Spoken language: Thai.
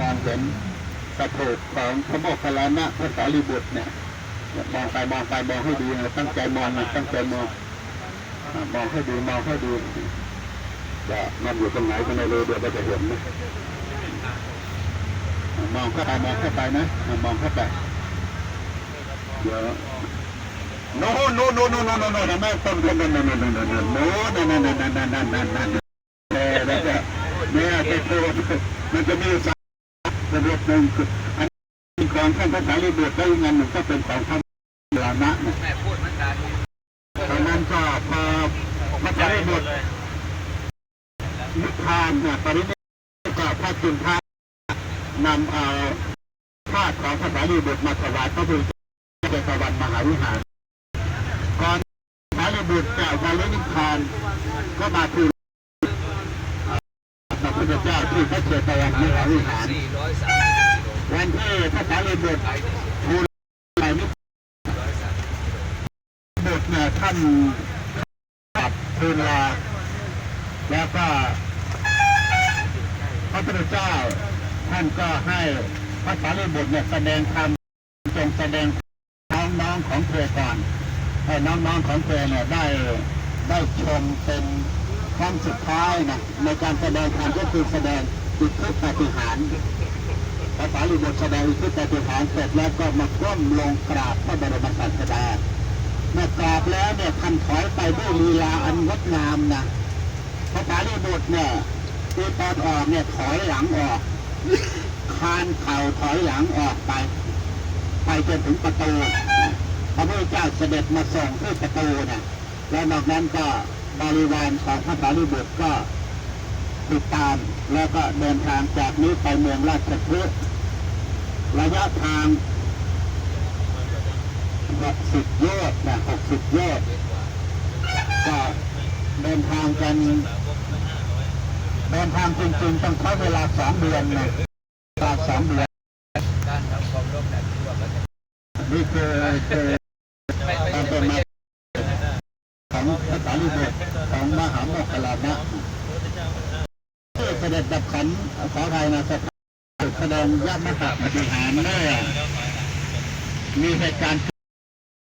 มองเห็นสะโพกของพระโมคคัลลานะพระสารีบุตรเนี่ยมองไปมองไปมองให้ดีนะตั้งใจมองนะตั้งใจมองมองให้ดูมองให้ดูจะมันอยู่ตรงไหนก็ไม่รู้เดี๋ยวเราจะเห็นนะมองเข้าไปมองเข้าไปนะมองเข้าไปเดี๋ยวโน่โน่โน่โน่โน่โน่โน่แม่ต้นต้นนั่นนั่นนั่นนั่นนั่นโน่นั่นนั่นนั่นนั่นนั่นนั่นนั่นแม่จะแม่จะโดนมันจะมีสา รระดับหนึ่งคืออันนี้ของท่านพระสารีบุตรแล้วอีกอันหนึ่งก็เป็นของท่านลานะแม่พูดมันดังตอนนั้นก็พอพระสารีบุตรนิพพานเนี่ยปรินิพพานก็พระจุนทานำเอาธาตุของพระสารีบุตรมาถวายพระพุทธเจ้าสวรรค์มหาวิหารก่อนพระสารีบุตรจะปรินิพพานก็มาทูลพระพุท ธเจ้าที่พระเชตวันมหาวิหารวันที่พระสารีบุตรไปที่ทูลไปนิพร้อยสามสิบบุตรเนี่ยท่านกลับทูลลาแล้วก็พระพุทธเจ้าท่านก็ให้พระสารีบุตรเนี่ยแสดงธรรมจงแสดงน้องๆของเธอก่อนให้น้องๆของเธอเนี่ยได้ได้ชมเป็น ครั้งสุดท้ายนะในการแสดงธรรมก็คือแสดงอิทธิปฏิหาริย์พระสารีบุตรแสดงอิทธิปฏิหาริย์เสร็จแล้วก็มาก้มลงกราบพระบรมศาสดาเมื่อกราบแล้วเนี่ยท่านถอยไปด้วยลีลาอันงดงามนะพระสารีบุตรเนี่ยคือตอนออกเนี่ยถอยหลังออกคานเข่าถอยหลังออกไป ไปจนถึงประตูพระพุทธเจ้าเสด็จมาส่งที่ประตูเนี่ยแล้วนอกนั้นก็ บริวารของพระสารีบุตรก็ติดตามแล้วก็เดินทางจากนี้ไปเมืองราชพฤกษ์ระยะทางหกสิบโยชน์นะหกสิบโยชน์ก็เดินทางกัน เดินทางจริงๆต้องใช้เวลาสองเดือนนะเวลาสองเดือนการทำความร่วมกันที่ว่ามันจะนี่คือคือไม่ไม่การใช่เป็นไม่มา ของพระสารีบุตรของมหาโมกขลานะเสด็จดับขันขอไทยนะแสดงยาติมหาปฏิหารเมื่อมีเหตุการณ์